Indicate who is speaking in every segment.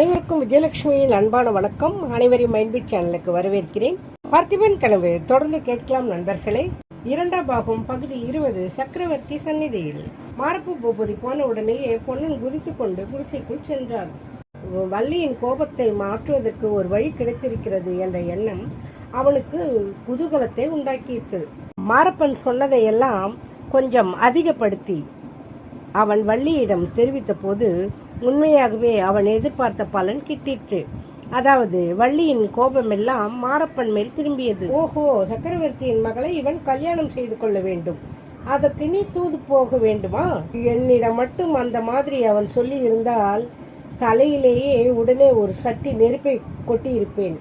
Speaker 1: அனைவருக்கும் விஜயலட்சுமியின் அன்பான வணக்கம். அனைவரையும் மைண்ட்பிட் சேனலுக்கு வரவேற்கிறேன். பார்த்திபன் கனவு தொடர்ந்து கேட்கலாம் நண்பர்களே. இரண்டாம் பாகம் பகுதி இருபது சக்கரவர்த்தி சந்நிதியில். மாரப்பு பூபதி போன உடனேயே பொன்னன் குதித்து கொண்டு குடிசைக்குள் சென்றார் வள்ளியின் கோபத்தை மாற்றுவதற்கு ஒரு வழி கிடைத்திருக்கிறது என்ற எண்ணம் அவனுக்கு குதூகலத்தை உண்டாக்கியிற்று. மாரப்பன் சொன்னதையெல்லாம் கொஞ்சம் அதிகப்படுத்தி அவன் வள்ளியிடம் தெரிவித்த போது உண்மையாகவே அவன் எதிர்பார்த்த பலன் கிட்டிற்று. அதாவது வள்ளியின் கோபமெல்லாம் மாரப்பன் மேல் திரும்பியது. ஓஹோ சக்கரவர்த்தியின் மகளை இவன் கல்யாணம் செய்து கொள்ள வேண்டும். அதற்கு நீ தூது போக வேண்டுமா? என்னிடம் மட்டும் அந்த மாதிரி அவன் சொல்லி இருந்தால் தலையிலேயே உடனே ஒரு சட்டி நெருப்பை கொட்டி இருப்பேன்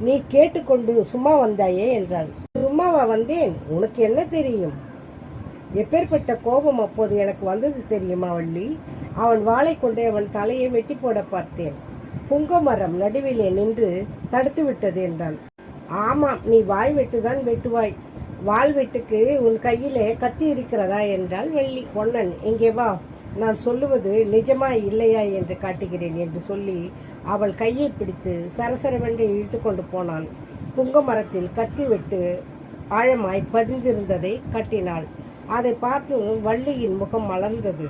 Speaker 1: நீ கேட்டுக்கொண்டு சும்மா வந்தாயே என்றாள். சும்மாவா வந்தேன்? உனக்கு என்ன தெரியும்? எப்பேற்பட்ட கோபம் அப்போது எனக்கு வந்தது தெரியுமா வள்ளி? அவன் வாளை கொண்டு அவன் தலையை வெட்டி போட பார்த்தேன். புங்கமரம் நடுவிலே நின்று தடுத்து விட்டது என்றான். ஆமாம் நீ வாய் வெட்டுதான் வெட்டுவாய். வாள் வெட்டுக்கு உன் கையிலே கத்தி இருக்கிறதா என்றால் வள்ளி. பொன்னன் இங்கே வா நான் சொல்லுவது நிஜமா இல்லையா என்று காட்டுகிறேன் என்று சொல்லி அவள் கையை பிடித்து சரசரவென்று இழுத்து கொண்டு போனான். புங்க மரத்தில் கத்தி வெட்டு ஆழமாய் பதிந்திருந்ததை கட்டினாள். அதை பார்த்து வள்ளியின் முகம் மலர்ந்தது.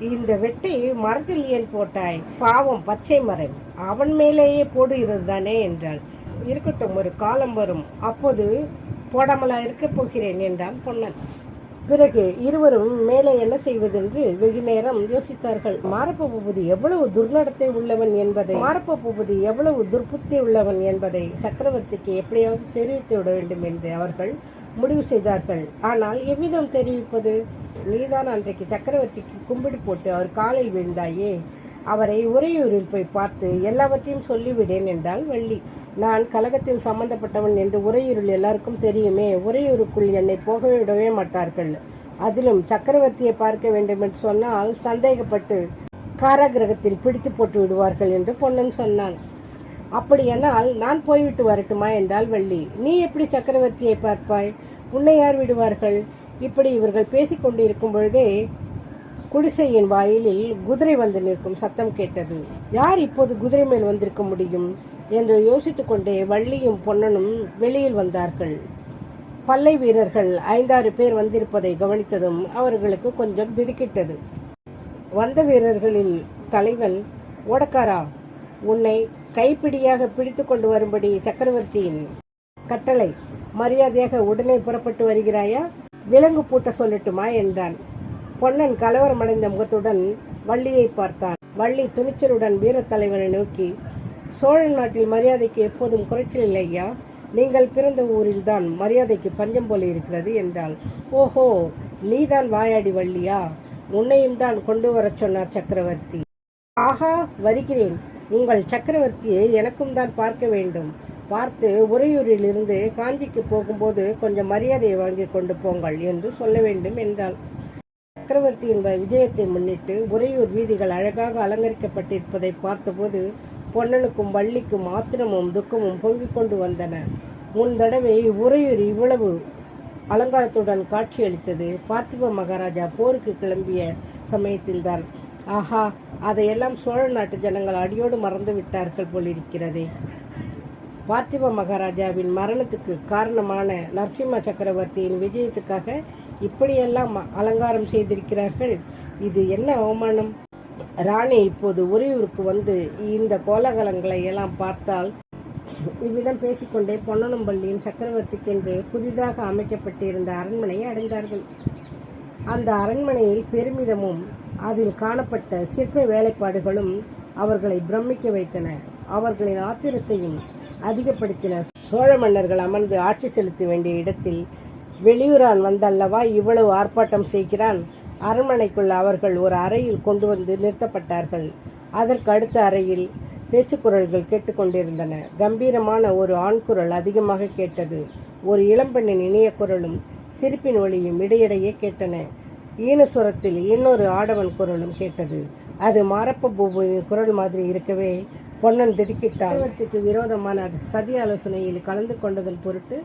Speaker 1: இந்த வெட்டை மரத்தில் ஏன் போட்டாய்? பாவம் பச்சை மரம். அவன் மேலேயே போடுகிறது தானே என்றாள். இருக்கட்டும் ஒரு காலம் வரும். அப்போது போடாமலா இருக்கப் போகிறேன் என்றான் பொன்னன். பிறகு இருவரும் மேலே என்ன செய்வதென்று வெகு நேரம் யோசித்தார்கள். மாரப்ப பூபதி எவ்வளவு துர்நடத்தை உள்ளவன் என்பதை மாரப்ப பூபதி எவ்வளவு துர்புத்தி உள்ளவன் என்பதை சக்கரவர்த்திக்கு எப்படியாவது தெரிவித்து விட வேண்டும் என்று அவர்கள் முடிவு செய்தார்கள். ஆனால் எவ்விதம் தெரிவிப்பது? நீதான் அன்றைக்கு சக்கரவர்த்திக்கு கும்பிடு போட்டு அவர் காலில் விழுந்தாயே. அவரை உறையூரில் போய் பார்த்து எல்லாவற்றையும் சொல்லிவிடேன் என்றாள் வள்ளி. நான் கலகத்தில் சம்பந்தப்பட்டவன் என்று உறையூரில் எல்லாருக்கும் தெரியுமே. உறையூருக்குள் என்னை போக விடவே மாட்டார்கள். அதிலும் சக்கரவர்த்தியை பார்க்க வேண்டும் என்று சொன்னால் சந்தேகப்பட்டு காராகிரகத்தில் பிடித்து போட்டு விடுவார்கள் என்று பொன்னன் சொன்னான். அப்படியானால் நான் போய்விட்டு வரட்டுமா? என்றால் வள்ளி. நீ எப்படி சக்கரவர்த்தியை பார்ப்பாய்? உன்னை யார் விடுவார்கள்? இப்படி இவர்கள் பேசிக் கொண்டிருக்கும் பொழுதே குடிசையின் வாயிலில் குதிரை வந்து நிற்கும் சத்தம் கேட்டது. யார் இப்போது குதிரை மேல் வந்திருக்க முடியும்? என்று யோசித்துக் கொண்டே வள்ளியும் பொன்னனும் வெளியில் வந்தார்கள். பல்லை வீரர்கள் ஐந்தாறு பேர் வந்திருப்பதை கவனித்ததும் அவர்களுக்கு கொஞ்சம் திடுக்கிட்டது. வந்த வீரர்களில் தலைவன் ஓடக்காரா உன்னை கைப்பிடியாக பிடித்து கொண்டு வரும்படி சக்கரவர்த்தியின் கட்டளை. மரியாதையாக உடனே புறப்பட்டு வருகிறாயா? விலங்கு பூட்ட சொல்லட்டுமா என்றான். பொன்னன் கலவரமடைந்த முகத்துடன் வள்ளியை பார்த்தான். வள்ளி துணிச்சலுடன் வீரத்தலைவனை நோக்கி சோழ நாட்டில் மரியாதைக்கு எப்போதும் குறைச்சல் இல்லையா நீங்கள் பிறந்த ஊரில்தான் மரியாதைக்கு பஞ்சம் போல இருக்கிறது என்றாள். ஓஹோ நீதான் வாயாடி வள்ளியா? உன்னையும் தான் கொண்டு வரச் சொன்னார் சக்கரவர்த்தி. ஆஹா வருகிறேன். உங்கள் சக்கரவர்த்தியை எனக்கும் தான் பார்க்க வேண்டும். பார்த்து உறையூரிலிருந்து காஞ்சிக்கு போகும்போது கொஞ்சம் மரியாதையை வாங்கி கொண்டு போங்கள் என்று சொல்ல வேண்டும் என்றாள். சக்கரவர்த்தியின் விஜயத்தை முன்னிட்டு உறையூர் வீதிகள் அழகாக அலங்கரிக்கப்பட்டிருப்பதை பார்த்தபோது பொன்னனுக்கும் வள்ளிக்கும் ஆத்திரமும் துக்கமும் பொங்கிக் கொண்டு வந்தன. முன் தடவை உறையூர் இவ்வளவு அலங்காரத்துடன் காட்சியளித்தது. பார்த்திப மகாராஜா போருக்கு கிளம்பிய சமயத்தில்தான். ஆஹா அதையெல்லாம் சோழ நாட்டு ஜனங்கள் அடியோடு மறந்து விட்டார்கள் போலிருக்கிறதே. பார்த்திப மகாராஜாவின் மரணத்துக்கு காரணமான நரசிம்ம சக்கரவர்த்தியின் விஜயத்துக்காக இப்படியெல்லாம் அலங்காரம் செய்திருக்கிறார்கள். இது என்ன அவமானம்? ராணி இப்போது உறையூருக்கு வந்து இந்த கோலாகலங்களை எல்லாம் பார்த்தால் இவ்விதம் பேசிக்கொண்டே பொன்னனம்பள்ளியின் சக்கரவர்த்திக்கென்று புதிதாக அமைக்கப்பட்டிருந்த அரண்மனையை அடைந்தார்கள். அந்த அரண்மனையில் பெருமிதமும் அதில் காணப்பட்ட சிற்ப வேலைப்பாடுகளும் அவர்களை பிரமிக்க வைத்தன. அவர்களின் ஆத்திரத்தையும் அதிகப்படுத்தினர் சோழ மன்னர்கள் அமர்ந்து ஆட்சி செலுத்த வேண்டிய இடத்தில் வெளியூரான் வந்தல்லவா இவ்வளவு ஆர்ப்பாட்டம் செய்கிறான்? அரண்மனைக்குள் அவர்கள் ஒரு அறையில் கொண்டு வந்து நிறுத்தப்பட்டார்கள். அதற்கு அடுத்த அறையில் பேச்சுக்குரல்கள் கேட்டுக்கொண்டிருந்தன கம்பீரமான ஒரு ஆண் குரல் அதிகமாக கேட்டது. ஒரு இளம்பெண்ணின் இனிய குரலும் சிரிப்பின் ஒளியும் இடையிடையே கேட்டன. ஈனசுரத்தில் இன்னொரு ஆடவன் குரலும் கேட்டது. அது மாரப்ப பூபுவின் குரல் மாதிரி இருக்கவே பொன்னன் திடுக்கிட்டார் சக்கரவர்த்திக்கு விரோதமான சதி ஆலோசனையில் கலந்து கொண்டதன் பொருட்டு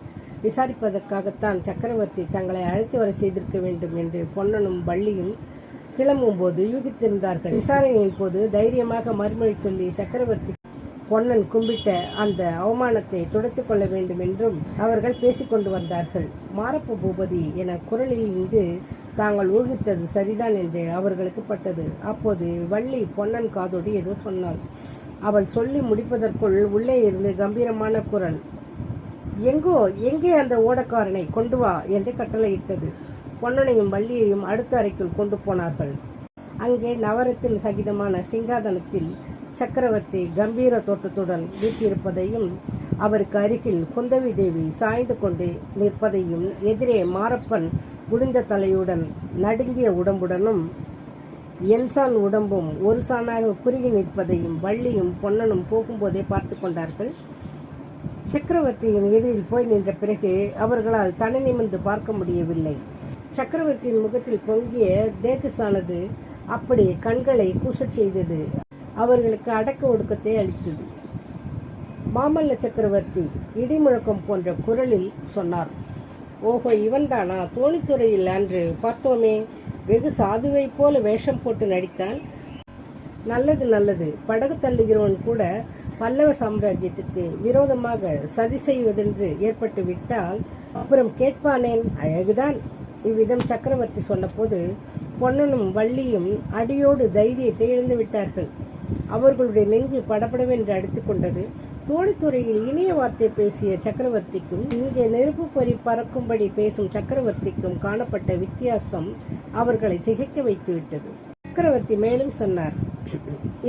Speaker 1: விசாரிப்பதற்காகத்தான் சக்கரவர்த்தி தங்களை அழைத்து வர செய்திருக்க வேண்டும் என்று பொன்னனும் வள்ளியும் கிளம்பும் போது யூகித்திருந்தார்கள். விசாரணையின் போது தைரியமாக மறுமொழி சொல்லி சக்கரவர்த்தி பொன்னன் கும்பிட்ட அந்த அவமானத்தை துடைத்துக் கொள்ள வேண்டும் என்றும் அவர்கள் பேசிக்கொண்டு வந்தார்கள். மாரப்ப பூபதி என குரலில் இருந்து தாங்கள் ஊகித்தது சரிதான் என்று அவர்களுக்கு பட்டது. அப்போது வள்ளி பொன்னன் காதோடு ஏதோ சொன்னாள் அவள் சொல்லி முடிப்பதற்குள் உள்ளே இருந்து கம்பீரமான குரல். எங்கோ எங்கே அந்த ஓடக்காரனை? கொண்டு வா என்று கட்டளையிட்டது. பொன்னனையும் வள்ளியையும் அடுத்த அறைக்குள் கொண்டு போனார்கள். அங்கே நவரத்தின் சகிதமான சிங்காதனத்தில் சக்கரவர்த்தி கம்பீர தோற்றத்துடன் வீட்டியிருப்பதையும் அவருக்கு அருகில் குந்தவி தேவி சாய்ந்து கொண்டு நிற்பதையும் எதிரே மாரப்பன் குடிந்த தலையுடன் நடுங்கிய உடம்புடனும் எல்சான் உடம்பும் ஒரு சானாக குறுகி நிற்பதையும் வள்ளியும் பொன்னனும் போகும்போதே பார்த்து கொண்டார்கள். சக்கரவர்த்தியின் எதிரில் போய் நின்ற பிறகு அவர்களால் தலை நிமிர்ந்து பார்க்க முடியவில்லை. சக்கரவர்த்தியின் முகத்தில் பொங்கிய தேஜஸானது அப்படி கண்களை கூசச் செய்தது. அவர்களுக்கு அடக்க ஒடுக்கத்தை அளித்தது. மாமல்ல சக்கரவர்த்தி இடிமுழக்கம் போன்ற குரலில் சொன்னார். ஓஹோ இவன்தானா? தோணித்துறையில் அன்று பார்த்தோமே. வெகு சாதுவைப் போல வேஷம் போட்டு நடித்தான் நல்லது நல்லது. படகு தள்ளுகிறவன் கூட பல்லவ சாம்ராஜ்யத்துக்கு விரோதமாக சதி செய்வதென்று ஏற்பட்டு விட்டால் அப்புறம் கேட்பானேன் அழகுதான். இவ்விதம் சக்கரவர்த்தி சொன்னபோது பொன்னனும் வள்ளியும் அடியோடு தைரியத்தை இழந்து விட்டார்கள் அவர்களுடைய நெஞ்சு படபடவென்று அடித்துக்கொண்டது கொண்டது தோணித்துறையில் இனிய வார்த்தை பேசிய சக்கரவர்த்திக்கும் இங்கே நெருப்பு பொறி பறக்கும்படி பேசும் சக்கரவர்த்திக்கும் காணப்பட்ட வித்தியாசம் அவர்களை திகைக்க வைத்துவிட்டது சக்கரவர்த்தி மேலும் சொன்னார்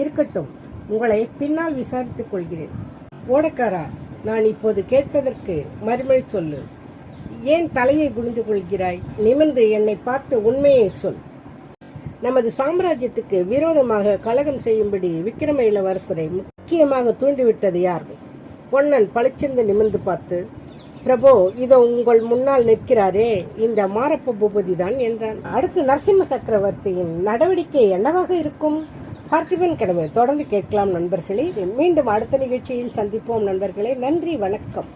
Speaker 1: இருக்கட்டும் உங்களை பின்னால் விசாரித்துக் கொள்கிறேன். ஓடக்காரா நான் இப்போது கேட்பதற்கு மறுமொழி சொல்லு. ஏன் தலையை குனிந்து கொள்கிறாய்? நிமிர்ந்து என்னை பார்த்து உண்மையை சொல். நமது சாம்ராஜ்யத்துக்கு விரோதமாக கலகம் செய்யும்படி விக்கிரம இளவரசரை முக்கியமாக தூண்டிவிட்டது யார்? பொன்னன் பளிச்சென்று நிமிர்ந்து பார்த்து பிரபு இதோ உங்கள் முன்னால் நிற்கிறாரே இந்த மாரப்ப பூபதி தான் என்றான். அடுத்து நரசிம்ம சக்கரவர்த்தியின் நடவடிக்கை என்னவாக இருக்கும்? பார்த்திபன் கடமை தொடர்ந்து கேட்கலாம் நண்பர்களே. மீண்டும் அடுத்த நிகழ்ச்சியில் சந்திப்போம் நண்பர்களே. நன்றி வணக்கம்.